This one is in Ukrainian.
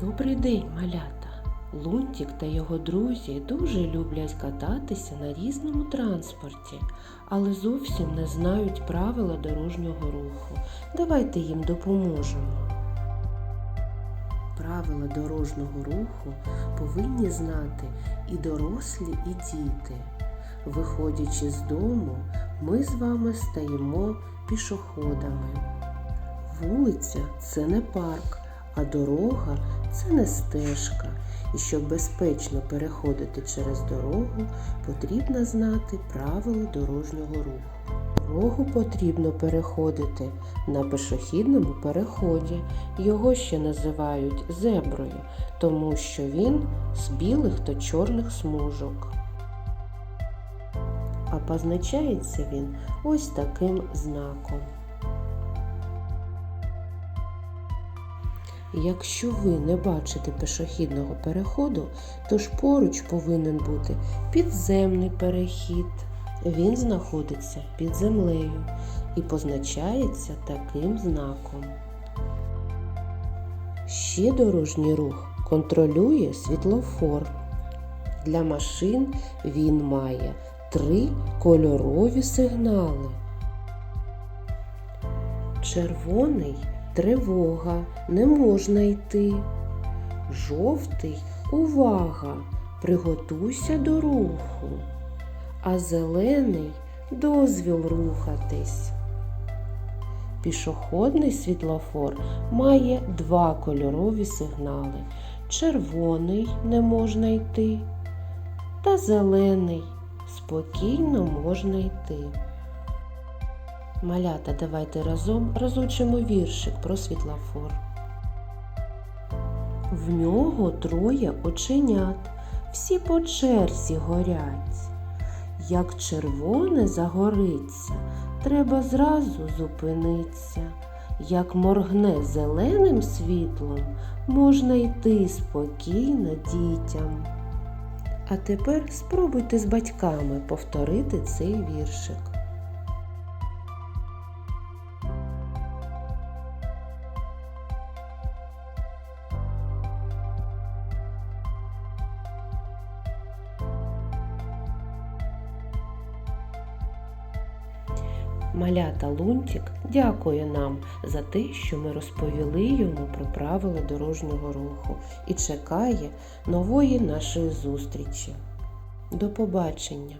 Добрий день, малята! Лунтік та його друзі дуже люблять кататися на різному транспорті, але зовсім не знають правила дорожнього руху. Давайте їм допоможемо. Правила дорожнього руху повинні знати і дорослі, і діти. Виходячи з дому, ми з вами стаємо пішоходами. Вулиця це не парк, а дорога це не стежка. І щоб безпечно переходити через дорогу, потрібно знати правила дорожнього руху. Дорогу потрібно переходити на пішохідному переході. Його ще називають зеброю, тому що він з білих та чорних смужок. А позначається він ось таким знаком. Якщо ви не бачите пішохідного переходу, то ж поруч повинен бути підземний перехід. Він знаходиться під землею і позначається таким знаком. Ще дорожній рух контролює світлофор. Для машин він має три кольорові сигнали. Червоний тривога, не можна йти. Жовтий увага, приготуйся до руху. А зелений дозвіл рухатись. Пішохідний світлофор має два кольорові сигнали. Червоний не можна йти, та зелений спокійно можна йти. Малята, давайте разом розучимо віршик про світлофор. В нього троє оченят, всі по черзі горять. Як червоне загориться, треба зразу зупиниться. Як моргне зеленим світлом, можна йти спокійно дітям. А тепер спробуйте з батьками повторити цей віршик. Малята Лунтік дякує нам за те, що ми розповіли йому про правила дорожнього руху і чекає нової нашої зустрічі. До побачення!